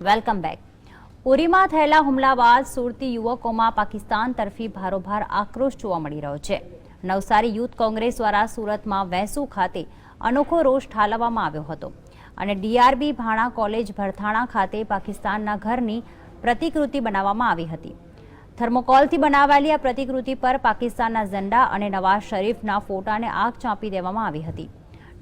Welcome back. ઉરીમાં થયેલા હુમલા બાદ સુરતી યુવકોમાં પાકિસ્તાન તરફી ભારોભાર આક્રોશ જોવા મળી રહ્યો છે. નવસારી યુથ કોંગ્રેસ દ્વારા સુરતમાં વેસુ ખાતે અનોખો રોષ ઠાલવવામાં આવ્યો હતો અને ડીઆરબી ભાણા કોલેજ ભરથાણા ખાતે પાકિસ્તાનના ઘરની પ્રતિકૃતિ બનાવવામાં આવી હતી. થર્મોકોલથી બનાવાયેલી આ પ્રતિકૃતિ પર પાકિસ્તાનના ઝંડા અને નવાઝ શરીફના ફોટાને આગ ચાંપી દેવામાં આવી હતી.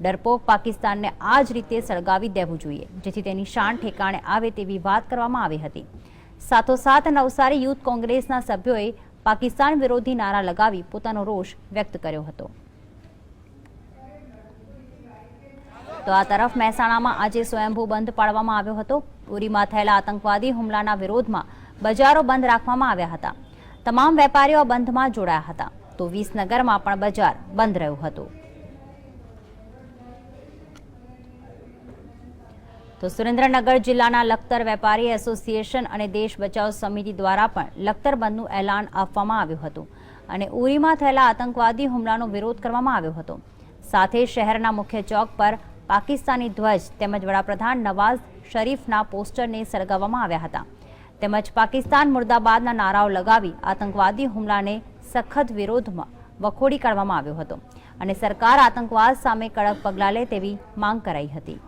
ડરપોક પાકિસ્તાનને આ જ રીતે સળગાવી દેવું જોઈએ, જેથી તેની શાન ઠેકાણે આવે તેવી વાત કરવામાં આવી હતી. સાથોસાથ નવસારી યુથ કોંગ્રેસના સભ્યોએ પાકિસ્તાન વિરોધી નારા લગાવી પોતાનો રોષ વ્યક્ત કર્યો હતો. તો આ તરફ મહેસાણામાં આજે સ્વયંભૂ બંધ પાડવામાં આવ્યો હતો. ઉરીમાં થયેલા આતંકવાદી હુમલાના વિરોધમાં બજારો બંધ રાખવામાં આવ્યા હતા. તમામ વેપારીઓ બંધમાં જોડાયા હતા. તો વિસનગરમાં પણ બજાર બંધ રહ્યું હતું. તો સુરેન્દ્રનગર જિલ્લાના લખતર વેપારી એસોસિએશન અને દેશ બચાવ સમિતિ દ્વારા પણ લખતર બંધનું એલાન આપવામાં આવ્યું હતું અને ઉરીમાં થયેલા આતંકવાદી હુમલાનો વિરોધ કરવામાં આવ્યો હતો. સાથે શહેરના મુખ્ય ચોક પર પાકિસ્તાની ધ્વજ તેમજ વડાપ્રધાન નવાઝ શરીફના પોસ્ટરને સળગાવવામાં આવ્યા હતા. તેમજ પાકિસ્તાન મુર્દાબાદના નારાઓ લગાવી આતંકવાદી હુમલાને સખત વિરોધમાં વખોડી કાઢવામાં આવ્યો હતો અને સરકાર આતંકવાદ સામે કડક પગલાં લે તેવી માંગ કરાઈ હતી.